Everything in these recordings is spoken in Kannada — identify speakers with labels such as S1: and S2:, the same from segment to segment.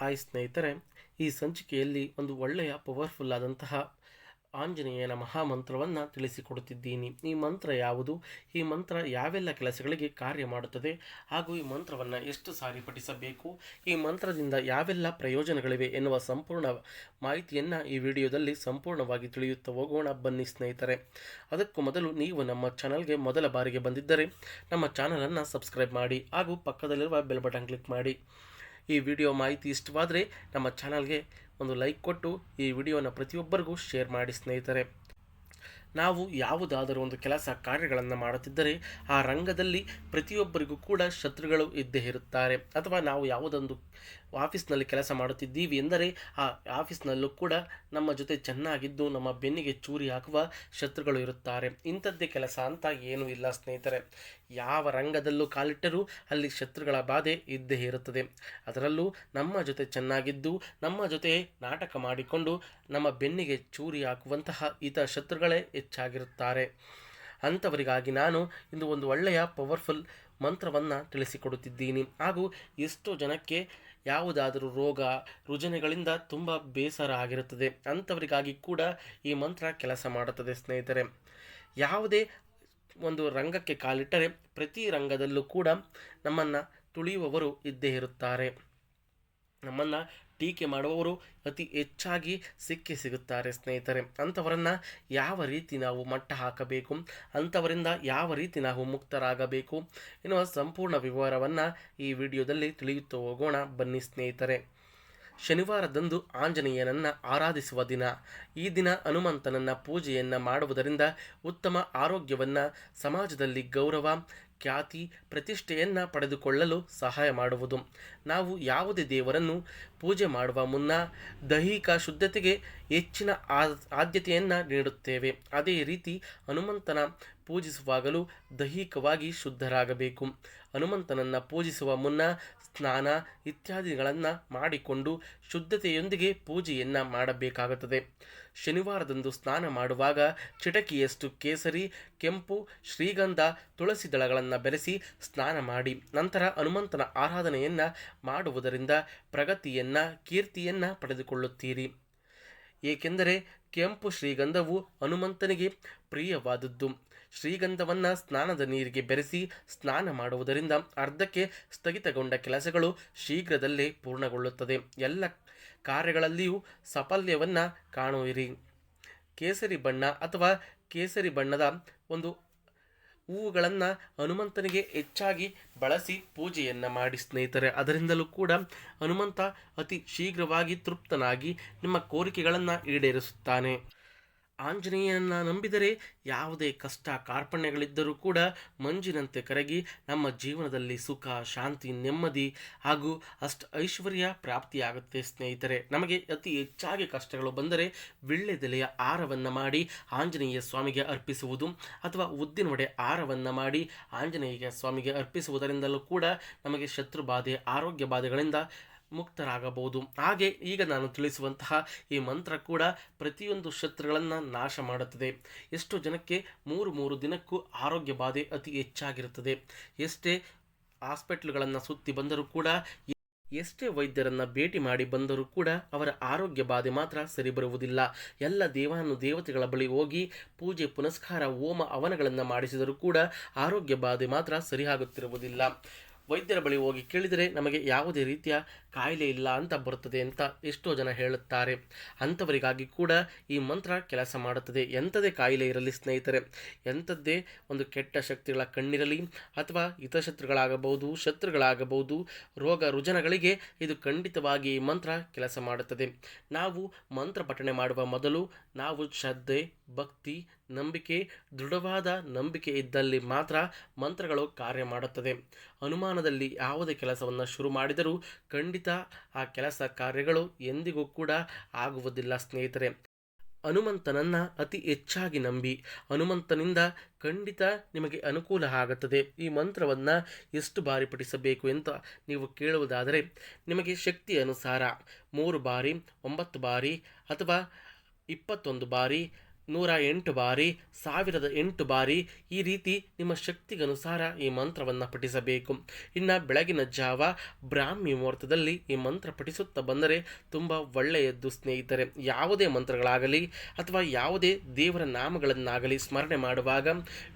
S1: ಹಾಯ್ ಸ್ನೇಹಿತರೆ, ಈ ಸಂಚಿಕೆಯಲ್ಲಿ ಒಂದು ಒಳ್ಳೆಯ ಪವರ್ಫುಲ್ ಆದಂತಹ ಆಂಜನೇಯನ ಮಹಾಮಂತ್ರವನ್ನು ತಿಳಿಸಿಕೊಡುತ್ತಿದ್ದೀನಿ. ಈ ಮಂತ್ರ ಯಾವುದು? ಈ ಮಂತ್ರ ಯಾವೆಲ್ಲ ಕೆಲಸಗಳಿಗೆ ಕಾರ್ಯ ಮಾಡುತ್ತದೆ? ಹಾಗೂ ಈ ಮಂತ್ರವನ್ನು ಎಷ್ಟು ಸಾರಿ ಪಠಿಸಬೇಕು? ಈ ಮಂತ್ರದಿಂದ ಯಾವೆಲ್ಲ ಪ್ರಯೋಜನಗಳಿವೆ ಎನ್ನುವ ಸಂಪೂರ್ಣ ಮಾಹಿತಿಯನ್ನು ಈ ವಿಡಿಯೋದಲ್ಲಿ ಸಂಪೂರ್ಣವಾಗಿ ತಿಳಿಯುತ್ತಾ ಹೋಗೋಣ. ಬನ್ನಿ ಸ್ನೇಹಿತರೆ, ಅದಕ್ಕೂ ಮೊದಲು ನೀವು ನಮ್ಮ ಚಾನಲ್ಗೆ ಮೊದಲ ಬಾರಿಗೆ ಬಂದಿದ್ದರೆ ನಮ್ಮ ಚಾನಲನ್ನು ಸಬ್ಸ್ಕ್ರೈಬ್ ಮಾಡಿ ಹಾಗೂ ಪಕ್ಕದಲ್ಲಿರುವ ಬೆಲ್ ಬಟನ್ ಕ್ಲಿಕ್ ಮಾಡಿ. ಈ ವಿಡಿಯೋ ಮಾಹಿತಿ ಇಷ್ಟವಾದರೆ ನಮ್ಮ ಚಾನಲ್ಗೆ ಒಂದು ಲೈಕ್ ಕೊಟ್ಟು ಈ ವಿಡಿಯೋನ ಪ್ರತಿಯೊಬ್ಬರಿಗೂ ಶೇರ್ ಮಾಡಿ ಸ್ನೇಹಿತರೆ. ನಾವು ಯಾವುದಾದರೂ ಒಂದು ಕೆಲಸ ಕಾರ್ಯಗಳನ್ನು ಮಾಡುತ್ತಿದ್ದರೆ ಆ ರಂಗದಲ್ಲಿ ಪ್ರತಿಯೊಬ್ಬರಿಗೂ ಕೂಡ ಶತ್ರುಗಳು ಇದ್ದೇ ಇರುತ್ತಾರೆ. ಅಥವಾ ನಾವು ಯಾವುದೊಂದು ಆಫೀಸ್ನಲ್ಲಿ ಕೆಲಸ ಮಾಡುತ್ತಿದ್ದೀವಿ ಎಂದರೆ ಆ ಆಫೀಸ್ನಲ್ಲೂ ಕೂಡ ನಮ್ಮ ಜೊತೆ ಚೆನ್ನಾಗಿದ್ದು, ನಮ್ಮ ಬೆನ್ನಿಗೆ ಚೂರಿ ಹಾಕುವ ಶತ್ರುಗಳು ಇರುತ್ತಾರೆ. ಇಂಥದ್ದೇ ಕೆಲಸ ಅಂತ ಏನೂ ಇಲ್ಲ ಸ್ನೇಹಿತರೆ. ಯಾವ ರಂಗದಲ್ಲೂ ಕಾಲಿಟ್ಟರೂ ಅಲ್ಲಿ ಶತ್ರುಗಳ ಬಾಧೆ ಇದ್ದೇ ಇರುತ್ತದೆ. ಅದರಲ್ಲೂ ನಮ್ಮ ಜೊತೆ ಚೆನ್ನಾಗಿದ್ದು, ನಮ್ಮ ಜೊತೆ ನಾಟಕ ಮಾಡಿಕೊಂಡು, ನಮ್ಮ ಬೆನ್ನಿಗೆ ಚೂರಿ ಹಾಕುವಂತಹ ಈತ ಶತ್ರುಗಳೇ ಹೆಚ್ಚಾಗಿರುತ್ತಾರೆ. ಅಂಥವರಿಗಾಗಿ ನಾನು ಇಂದು ಒಂದು ಒಳ್ಳೆಯ ಪವರ್ಫುಲ್ ಮಂತ್ರವನ್ನು ತಿಳಿಸಿಕೊಡುತ್ತಿದ್ದೀನಿ. ಹಾಗೂ ಎಷ್ಟೋ ಜನಕ್ಕೆ ಯಾವುದಾದರೂ ರೋಗ, ರುಜಿನಗಳಿಂದ ತುಂಬ ಬೇಸರ ಆಗಿರುತ್ತದೆ. ಅಂಥವರಿಗಾಗಿ ಕೂಡ ಈ ಮಂತ್ರ ಕೆಲಸ ಮಾಡುತ್ತದೆ ಸ್ನೇಹಿತರೆ. ಯಾವುದೇ ಒಂದು ರಂಗಕ್ಕೆ ಕಾಲಿಟ್ಟರೆ ಪ್ರತಿ ರಂಗದಲ್ಲೂ ಕೂಡ ನಮ್ಮನ್ನು ತುಳಿಯುವವರು ಇದ್ದೇ ಇರುತ್ತಾರೆ. ನಮ್ಮನ್ನು ಟೀಕೆ ಮಾಡುವವರು ಅತಿ ಹೆಚ್ಚಾಗಿ ಸಿಕ್ಕಿ ಸಿಗುತ್ತಾರೆ ಸ್ನೇಹಿತರೆ. ಅಂಥವರನ್ನು ಯಾವ ರೀತಿ ನಾವು ಮಟ್ಟ ಹಾಕಬೇಕು? ಅಂಥವರಿಂದ ಯಾವ ರೀತಿ ನಾವು ಮುಕ್ತರಾಗಬೇಕು? ಎನ್ನುವ ಸಂಪೂರ್ಣ ವಿವರವನ್ನು ಈ ವಿಡಿಯೋದಲ್ಲಿ ತಿಳಿಯುತ್ತಾ ಹೋಗೋಣ. ಬನ್ನಿ ಸ್ನೇಹಿತರೆ. ಶನಿವಾರದಂದು ಆಂಜನೇಯನನ್ನು ಆರಾಧಿಸುವ ದಿನ. ಈ ದಿನ ಹನುಮಂತನನ್ನ ಪೂಜೆಯನ್ನು ಮಾಡುವುದರಿಂದ ಉತ್ತಮ ಆರೋಗ್ಯವನ್ನು ಸಮಾಜದಲ್ಲಿ ಗೌರವ ಖ್ಯಾತಿ ಪ್ರತಿಷ್ಠೆಯನ್ನು ಪಡೆದುಕೊಳ್ಳಲು ಸಹಾಯ ಮಾಡುವುದು. ನಾವು ಯಾವುದೇ ದೇವರನ್ನು ಪೂಜೆ ಮಾಡುವ ಮುನ್ನ ದೈಹಿಕ ಶುದ್ಧತೆಗೆ ಹೆಚ್ಚಿನ ಆದ್ಯತೆಯನ್ನು ನೀಡುತ್ತೇವೆ. ಅದೇ ರೀತಿ ಹನುಮಂತನ ಪೂಜಿಸುವಾಗಲೂ ದೈಹಿಕವಾಗಿ ಶುದ್ಧರಾಗಬೇಕು. ಹನುಮಂತನನ್ನು ಪೂಜಿಸುವ ಮುನ್ನ ಸ್ನಾನ ಇತ್ಯಾದಿಗಳನ್ನು ಮಾಡಿಕೊಂಡು ಶುದ್ಧತೆಯೊಂದಿಗೆ ಪೂಜೆಯನ್ನು ಮಾಡಬೇಕಾಗುತ್ತದೆ. ಶನಿವಾರದಂದು ಸ್ನಾನ ಮಾಡುವಾಗ ಚಿಟಕಿಯಷ್ಟು ಕೇಸರಿ, ಕೆಂಪು, ಶ್ರೀಗಂಧ, ತುಳಸಿ ದಳಗಳನ್ನು ಬೆರೆಸಿ ಸ್ನಾನ ಮಾಡಿ, ನಂತರ ಹನುಮಂತನ ಆರಾಧನೆಯನ್ನು ಮಾಡುವುದರಿಂದ ಪ್ರಗತಿಯನ್ನು, ಕೀರ್ತಿಯನ್ನು ಪಡೆದುಕೊಳ್ಳುತ್ತೀರಿ. ಏಕೆಂದರೆ ಕೆಂಪು ಶ್ರೀಗಂಧವು ಹನುಮಂತನಿಗೆ ಪ್ರಿಯವಾದದ್ದು. ಶ್ರೀಗಂಧವನ್ನು ಸ್ನಾನದ ನೀರಿಗೆ ಬೆರೆಸಿ ಸ್ನಾನ ಮಾಡುವುದರಿಂದ ಅರ್ಧಕ್ಕೆ ಸ್ಥಗಿತಗೊಂಡ ಕೆಲಸಗಳು ಶೀಘ್ರದಲ್ಲೇ ಪೂರ್ಣಗೊಳ್ಳುತ್ತದೆ. ಎಲ್ಲ ಕಾರ್ಯಗಳಲ್ಲಿಯೂ ಸಾಫಲ್ಯವನ್ನು ಕಾಣುವಿರಿ. ಕೇಸರಿ ಬಣ್ಣ ಅಥವಾ ಕೇಸರಿ ಬಣ್ಣದ ಒಂದು ಹೂವುಗಳನ್ನು ಹನುಮಂತನಿಗೆ ಹೆಚ್ಚಾಗಿ ಬಳಸಿ ಪೂಜೆಯನ್ನು ಮಾಡಿ ಸ್ನೇಹಿತರೆ. ಅದರಿಂದಲೂ ಕೂಡ ಹನುಮಂತ ಅತಿ ಶೀಘ್ರವಾಗಿ ತೃಪ್ತನಾಗಿ ನಿಮ್ಮ ಕೋರಿಕೆಗಳನ್ನು ಈಡೇರಿಸುತ್ತಾನೆ. ಆಂಜನೇಯನನ್ನು ನಂಬಿದರೆ ಯಾವುದೇ ಕಷ್ಟ ಕಾರ್ಪಣ್ಯಗಳಿದ್ದರೂ ಕೂಡ ಮಂಜಿನಂತೆ ಕರಗಿ ನಮ್ಮ ಜೀವನದಲ್ಲಿ ಸುಖ, ಶಾಂತಿ, ನೆಮ್ಮದಿ ಹಾಗೂ ಅಷ್ಟು ಐಶ್ವರ್ಯ ಪ್ರಾಪ್ತಿಯಾಗುತ್ತೆ ಸ್ನೇಹಿತರೆ. ನಮಗೆ ಅತಿ ಹೆಚ್ಚಾಗಿ ಕಷ್ಟಗಳು ಬಂದರೆ ವಿಳ್ಳೆದೆಲೆಯ ಆರವನ್ನು ಮಾಡಿ ಆಂಜನೇಯ ಸ್ವಾಮಿಗೆ ಅರ್ಪಿಸುವುದು ಅಥವಾ ಉದ್ದಿನ ವಡೆ ಆರವನ್ನು ಮಾಡಿ ಆಂಜನೇಯ ಸ್ವಾಮಿಗೆ ಅರ್ಪಿಸುವುದರಿಂದಲೂ ಕೂಡ ನಮಗೆ ಶತ್ರು ಬಾಧೆ ಆರೋಗ್ಯ ಬಾಧೆಗಳಿಂದ ಮುಕ್ತರಾಗಬಹುದು. ಹಾಗೆ ಈಗ ನಾನು ತಿಳಿಸುವಂತಹ ಈ ಮಂತ್ರ ಕೂಡ ಪ್ರತಿಯೊಂದು ಶತ್ರುಗಳನ್ನು ನಾಶ ಮಾಡುತ್ತದೆ. ಎಷ್ಟು ಜನಕ್ಕೆ ಮೂರು ಮೂರು ದಿನಕ್ಕೂ ಆರೋಗ್ಯ ಬಾಧೆ ಅತಿ ಹೆಚ್ಚಾಗಿರುತ್ತದೆ. ಎಷ್ಟೇ ಹಾಸ್ಪಿಟ್ಲ್ಗಳನ್ನು ಸುತ್ತಿ ಬಂದರೂ ಕೂಡ, ಎಷ್ಟೇ ವೈದ್ಯರನ್ನು ಭೇಟಿ ಮಾಡಿ ಬಂದರೂ ಕೂಡ ಅವರ ಆರೋಗ್ಯ ಬಾಧೆ ಮಾತ್ರ ಸರಿ ಬರುವುದಿಲ್ಲ. ಎಲ್ಲ ದೇವಾನು ದೇವತೆಗಳ ಬಳಿ ಹೋಗಿ ಪೂಜೆ, ಪುನಸ್ಕಾರ, ಹೋಮ ಅವನಗಳನ್ನು ಮಾಡಿಸಿದರೂ ಕೂಡ ಆರೋಗ್ಯ ಬಾಧೆ ಮಾತ್ರ ಸರಿಯಾಗುತ್ತಿರುವುದಿಲ್ಲ. ವೈದ್ಯರ ಬಳಿ ಹೋಗಿ ಕೇಳಿದರೆ ನಮಗೆ ಯಾವುದೇ ರೀತಿಯ ಕಾಯಿಲೆ ಇಲ್ಲ ಅಂತ ಬರುತ್ತದೆ ಅಂತ ಎಷ್ಟೋ ಜನ ಹೇಳುತ್ತಾರೆ. ಅಂಥವರಿಗಾಗಿ ಕೂಡ ಈ ಮಂತ್ರ ಕೆಲಸ ಮಾಡುತ್ತದೆ. ಎಂಥದೇ ಕಾಯಿಲೆ ಇರಲಿ ಸ್ನೇಹಿತರೆ, ಎಂಥದ್ದೇ ಒಂದು ಕೆಟ್ಟ ಶಕ್ತಿಗಳ ಕಣ್ಣಿರಲಿ ಅಥವಾ ಹಿತಶತ್ರುಗಳಾಗಬಹುದು ಶತ್ರುಗಳಾಗಬಹುದು, ರೋಗ ರುಜನಗಳಿಗೆ ಇದು ಖಂಡಿತವಾಗಿ ಈ ಮಂತ್ರ ಕೆಲಸ ಮಾಡುತ್ತದೆ. ನಾವು ಮಂತ್ರ ಪಠಣೆ ಮಾಡುವ ಮೊದಲು ನಾವು ಶ್ರದ್ಧೆ, ಭಕ್ತಿ, ನಂಬಿಕೆ, ದೃಢವಾದ ನಂಬಿಕೆ ಇದ್ದಲ್ಲಿ ಮಾತ್ರ ಮಂತ್ರಗಳು ಕಾರ್ಯ ಮಾಡುತ್ತದೆ. ಅನುಮಾನದಲ್ಲಿ ಯಾವುದೇ ಕೆಲಸವನ್ನು ಶುರು ಮಾಡಿದರೂ ಖಂಡಿತ ಆ ಕೆಲಸ ಕಾರ್ಯಗಳು ಎಂದಿಗೂ ಕೂಡ ಆಗುವುದಿಲ್ಲ ಸ್ನೇಹಿತರೆ. ಹನುಮಂತನನ್ನು ಅತಿ ಹೆಚ್ಚಾಗಿ ನಂಬಿ ಹನುಮಂತನಿಂದ ಖಂಡಿತ ನಿಮಗೆ ಅನುಕೂಲ ಆಗುತ್ತದೆ. ಈ ಮಂತ್ರವನ್ನು ಎಷ್ಟು ಬಾರಿ ಪಠಿಸಬೇಕು ಅಂತ ನೀವು ಕೇಳುವುದಾದರೆ ನಿಮಗೆ ಶಕ್ತಿ ಅನುಸಾರ ಮೂರು ಬಾರಿ, ಒಂಬತ್ತು ಬಾರಿ ಅಥವಾ ಇಪ್ಪತ್ತೊಂದು ಬಾರಿ ನೂರ ಎಂಟು ಬಾರಿ, ಸಾವಿರದ ಎಂಟು ಬಾರಿ ಈ ರೀತಿ ನಿಮ್ಮ ಶಕ್ತಿಗನುಸಾರ ಈ ಮಂತ್ರವನ್ನು ಪಠಿಸಬೇಕು. ಇನ್ನು ಬೆಳಗಿನ ಜಾವ ಬ್ರಾಹ್ಮಿ ಮುಹೂರ್ತದಲ್ಲಿ ಈ ಮಂತ್ರ ಪಠಿಸುತ್ತಾ ಬಂದರೆ ತುಂಬ ಒಳ್ಳೆಯದ್ದು ಸ್ನೇಹಿತರೆ. ಯಾವುದೇ ಮಂತ್ರಗಳಾಗಲಿ ಅಥವಾ ಯಾವುದೇ ದೇವರ ನಾಮಗಳನ್ನಾಗಲಿ ಸ್ಮರಣೆ ಮಾಡುವಾಗ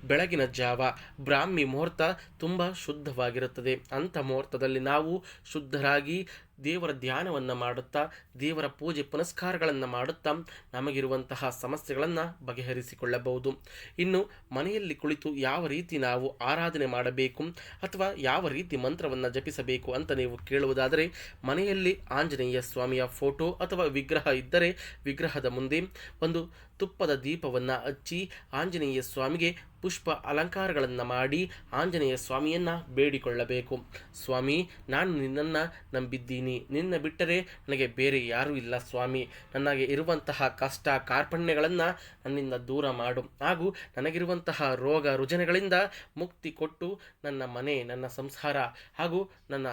S1: ಬೆಳಗಿನ ಜಾವ ಬ್ರಾಹ್ಮಿ ಮುಹೂರ್ತ ತುಂಬ ಶುದ್ಧವಾಗಿರುತ್ತದೆ. ಅಂಥ ಮುಹೂರ್ತದಲ್ಲಿ ನಾವು ಶುದ್ಧರಾಗಿ ದೇವರ ಧ್ಯಾನವನ್ನು ಮಾಡುತ್ತಾ, ದೇವರ ಪೂಜೆ ಪುನಸ್ಕಾರಗಳನ್ನು ಮಾಡುತ್ತಾ ನಮಗಿರುವಂತಹ ಸಮಸ್ಯೆಗಳನ್ನು ಬಗೆಹರಿಸಿಕೊಳ್ಳಬಹುದು. ಇನ್ನು ಮನೆಯಲ್ಲಿ ಕುಳಿತು ಯಾವ ರೀತಿ ನಾವು ಆರಾಧನೆ ಮಾಡಬೇಕು ಅಥವಾ ಯಾವ ರೀತಿ ಮಂತ್ರವನ್ನು ಜಪಿಸಬೇಕು ಅಂತ ನೀವು ಕೇಳುವುದಾದರೆ, ಮನೆಯಲ್ಲಿ ಆಂಜನೇಯ ಸ್ವಾಮಿಯ ಫೋಟೋ ಅಥವಾ ವಿಗ್ರಹ ಇದ್ದರೆ, ವಿಗ್ರಹದ ಮುಂದೆ ಒಂದು ತುಪ್ಪದ ದೀಪವನ್ನು ಹಚ್ಚಿ ಆಂಜನೇಯ ಸ್ವಾಮಿಗೆ ಪುಷ್ಪ ಅಲಂಕಾರಗಳನ್ನು ಮಾಡಿ ಆಂಜನೇಯ ಸ್ವಾಮಿಯನ್ನು ಬೇಡಿಕೊಳ್ಳಬೇಕು. ಸ್ವಾಮಿ, ನಾನು ನಿನ್ನನ್ನು ನಂಬಿದ್ದೀನಿ. ನಿನ್ನ ಬಿಟ್ಟರೆ ನನಗೆ ಬೇರೆ ಯಾರೂ ಇಲ್ಲ ಸ್ವಾಮಿ. ನನಗೆ ಇರುವಂತಹ ಕಷ್ಟ ಕಾರ್ಪಣ್ಯಗಳನ್ನು ನನ್ನಿಂದ ದೂರ ಮಾಡು. ಹಾಗೂ ನನಗಿರುವಂತಹ ರೋಗ ರುಜನೆಗಳಿಂದ ಮುಕ್ತಿ ಕೊಟ್ಟು ನನ್ನ ಮನೆ, ನನ್ನ ಸಂಸಾರ ಹಾಗೂ ನನ್ನ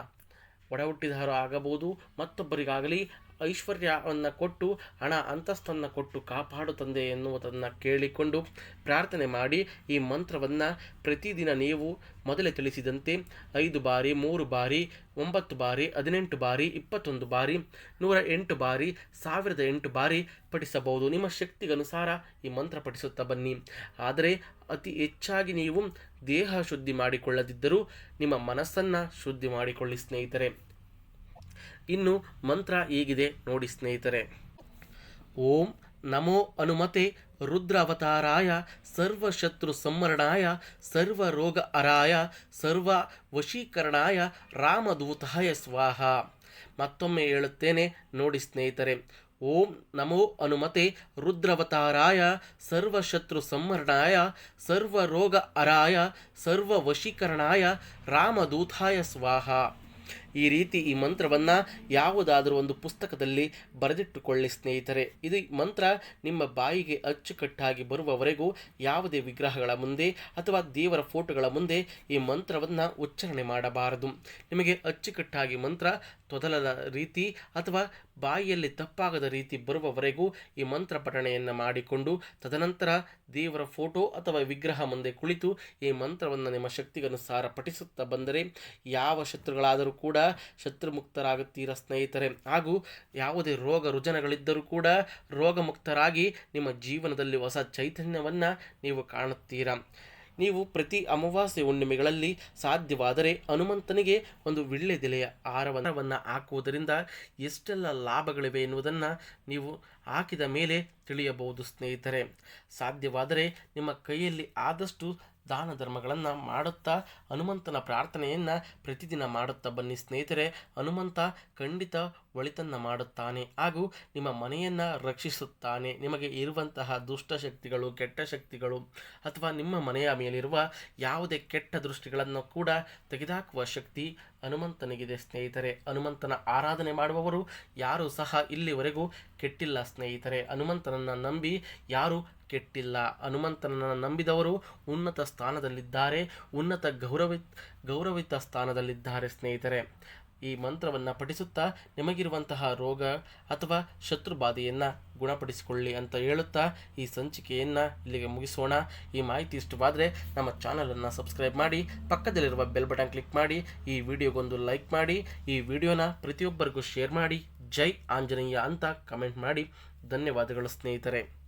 S1: ಒಡ ಹುಟ್ಟಿದವರು ಆಗಬಹುದು. ಮತ್ತೊಬ್ಬರಿಗಾಗಲಿ ಐಶ್ವರ್ಯವನ್ನು ಕೊಟ್ಟು, ಹಣ ಅಂತಸ್ತನ್ನು ಕೊಟ್ಟು ಕಾಪಾಡು ತಂದೆ ಎನ್ನುವುದನ್ನು ಕೇಳಿಕೊಂಡು ಪ್ರಾರ್ಥನೆ ಮಾಡಿ ಈ ಮಂತ್ರವನ್ನು ಪ್ರತಿದಿನ ನೀವು ಮೊದಲೇ ತಿಳಿಸಿದಂತೆ ಐದು ಬಾರಿ, ಮೂರು ಬಾರಿ, ಒಂಬತ್ತು ಬಾರಿ, ಹದಿನೆಂಟು ಬಾರಿ, ಇಪ್ಪತ್ತೊಂದು ಬಾರಿ, ನೂರ ಎಂಟು ಬಾರಿ, ಸಾವಿರದ ಎಂಟು ಬಾರಿ ಪಠಿಸಬಹುದು. ನಿಮ್ಮ ಶಕ್ತಿಗನುಸಾರ ಈ ಮಂತ್ರ ಪಠಿಸುತ್ತಾ ಬನ್ನಿ. ಆದರೆ ಅತಿ ಹೆಚ್ಚಾಗಿ ನೀವು ದೇಹ ಶುದ್ಧಿ ಮಾಡಿಕೊಳ್ಳದಿದ್ದರೂ ನಿಮ್ಮ ಮನಸ್ಸನ್ನು ಶುದ್ಧಿ ಮಾಡಿಕೊಳ್ಳಿ ಸ್ನೇಹಿತರೆ. ಇನ್ನು ಮಂತ್ರ ಹೀಗಿದೆ ನೋಡಿ ಸ್ನೇಹಿತರೆ. ಓಂ ನಮೋ ಅನುಮತೆ ರುದ್ರ ಅವತಾರಾಯ ಸರ್ವಶತ್ರು ಸಂವರಣಾಯ ಸರ್ವ ರೋಗ ಅರಾಯ ಸರ್ವ ವಶೀಕರಣಾಯ ರಾಮದೂತಾಯ ಸ್ವಾಹ. ಮತ್ತೊಮ್ಮೆ ಹೇಳುತ್ತೇನೆ ನೋಡಿ ಸ್ನೇಹಿತರೆ. ಓಂ ನಮೋ ಅನುಮತೆ ರುದ್ರವತಾರಾಯ ಸರ್ವಶತ್ರು ಸಂವರಣಾಯ ಸರ್ವ ರೋಗ ಅರಾಯ ಸರ್ವ ವಶೀಕರಣಾಯ ರಾಮದೂತಾಯ ಸ್ವಾಹ. ಈ ರೀತಿ ಈ ಮಂತ್ರವನ್ನು ಯಾವುದಾದರೂ ಒಂದು ಪುಸ್ತಕದಲ್ಲಿ ಬರೆದಿಟ್ಟುಕೊಳ್ಳಿ ಸ್ನೇಹಿತರೆ. ಇದು ಮಂತ್ರ ನಿಮ್ಮ ಬಾಯಿಗೆ ಅಚ್ಚುಕಟ್ಟಾಗಿ ಬರುವವರೆಗೂ ಯಾವುದೇ ವಿಗ್ರಹಗಳ ಮುಂದೆ ಅಥವಾ ದೇವರ ಫೋಟೋಗಳ ಮುಂದೆ ಈ ಮಂತ್ರವನ್ನು ಉಚ್ಚಾರಣೆ ಮಾಡಬಾರದು. ನಿಮಗೆ ಅಚ್ಚುಕಟ್ಟಾಗಿ ಮಂತ್ರ ತೊದಲದ ರೀತಿ ಅಥವಾ ಬಾಯಿಯಲ್ಲಿ ತಪ್ಪಾಗದ ರೀತಿ ಬರುವವರೆಗೂ ಈ ಮಂತ್ರ ಪಠಣೆಯನ್ನು ಮಾಡಿಕೊಂಡು ತದನಂತರ ದೇವರ ಫೋಟೋ ಅಥವಾ ವಿಗ್ರಹ ಮುಂದೆ ಕುಳಿತು ಈ ಮಂತ್ರವನ್ನು ನಿಮ್ಮ ಶಕ್ತಿಗನುಸಾರ ಪಠಿಸುತ್ತಾ ಬಂದರೆ ಯಾವ ಶತ್ರುಗಳಾದರೂ ಕೂಡ ಶತ್ರುಮುಕ್ತರಾಗುತ್ತೀರ ಸ್ನೇಹಿತರೆ. ಹಾಗೂ ಯಾವುದೇ ರೋಗ ರುಜನಗಳಿದ್ದರೂ ಕೂಡ ರೋಗಮುಕ್ತರಾಗಿ ನಿಮ್ಮ ಜೀವನದಲ್ಲಿ ಹೊಸ ಚೈತನ್ಯವನ್ನು ನೀವು ಕಾಣುತ್ತೀರಾ. ನೀವು ಪ್ರತಿ ಅಮಾವಾಸ್ಯೆ ಹುಣ್ಣಿಮೆಗಳಲ್ಲಿ ಸಾಧ್ಯವಾದರೆ ಹನುಮಂತನಿಗೆ ಒಂದು ವಿಳ್ಳೆದೆಲೆಯ ಆಹಾರವನ್ನು ಹಾಕುವುದರಿಂದ ಎಷ್ಟೆಲ್ಲ ಲಾಭಗಳಿವೆ ಎನ್ನುವುದನ್ನು ನೀವು ಹಾಕಿದ ಮೇಲೆ ತಿಳಿಯಬಹುದು ಸ್ನೇಹಿತರೆ. ಸಾಧ್ಯವಾದರೆ ನಿಮ್ಮ ಕೈಯಲ್ಲಿ ಆದಷ್ಟು ದಾನ ಧರ್ಮಗಳನ್ನು ಮಾಡುತ್ತಾ ಹನುಮಂತನ ಪ್ರಾರ್ಥನೆಯನ್ನು ಪ್ರತಿದಿನ ಮಾಡುತ್ತಾ ಬನ್ನಿ ಸ್ನೇಹಿತರೆ. ಹನುಮಂತ ಖಂಡಿತ ಒಳಿತನ್ನು ಮಾಡುತ್ತಾನೆ ಹಾಗೂ ನಿಮ್ಮ ಮನೆಯನ್ನು ರಕ್ಷಿಸುತ್ತಾನೆ. ನಿಮಗೆ ಇರುವಂತಹ ದುಷ್ಟಶಕ್ತಿಗಳು ಕೆಟ್ಟ ಶಕ್ತಿಗಳು ಅಥವಾ ನಿಮ್ಮ ಮನೆಯ ಮೇಲಿರುವ ಯಾವುದೇ ಕೆಟ್ಟ ದೃಷ್ಟಿಗಳನ್ನು ಕೂಡ ತೆಗೆದುಹಾಕುವ ಶಕ್ತಿ ಹನುಮಂತನಿಗಿದೆ ಸ್ನೇಹಿತರೆ. ಹನುಮಂತನ ಆರಾಧನೆ ಮಾಡುವವರು ಯಾರೂ ಸಹ ಇಲ್ಲಿವರೆಗೂ ಕೆಟ್ಟಿಲ್ಲ ಸ್ನೇಹಿತರೆ. ಹನುಮಂತನನ್ನು ನಂಬಿ ಯಾರು ಕೆಟ್ಟಿಲ್ಲ. ಹನುಮಂತನನ್ನು ನಂಬಿದವರು ಉನ್ನತ ಸ್ಥಾನದಲ್ಲಿದ್ದಾರೆ, ಉನ್ನತ ಗೌರವಿ ಗೌರವಿತ ಸ್ಥಾನದಲ್ಲಿದ್ದಾರೆ ಸ್ನೇಹಿತರೆ. ಈ ಮಂತ್ರವನ್ನು ಪಠಿಸುತ್ತಾ ನಿಮಗಿರುವಂತಹ ರೋಗ ಅಥವಾ ಶತ್ರು ಬಾಧೆಯನ್ನು ಗುಣಪಡಿಸಿಕೊಳ್ಳಿ ಅಂತ ಹೇಳುತ್ತಾ ಈ ಸಂಚಿಕೆಯನ್ನು ಇಲ್ಲಿಗೆ ಮುಗಿಸೋಣ. ಈ ಮಾಹಿತಿ ಇಷ್ಟವಾದರೆ ನಮ್ಮ ಚಾನಲನ್ನು ಸಬ್ಸ್ಕ್ರೈಬ್ ಮಾಡಿ, ಪಕ್ಕದಲ್ಲಿರುವ ಬೆಲ್ ಬಟನ್ ಕ್ಲಿಕ್ ಮಾಡಿ, ಈ ವಿಡಿಯೋಗೊಂದು ಲೈಕ್ ಮಾಡಿ, ಈ ವಿಡಿಯೋನ ಪ್ರತಿಯೊಬ್ಬರಿಗೂ ಶೇರ್ ಮಾಡಿ. ಜೈ ಆಂಜನೇಯ ಅಂತ ಕಮೆಂಟ್ ಮಾಡಿ. ಧನ್ಯವಾದಗಳು ಸ್ನೇಹಿತರೆ.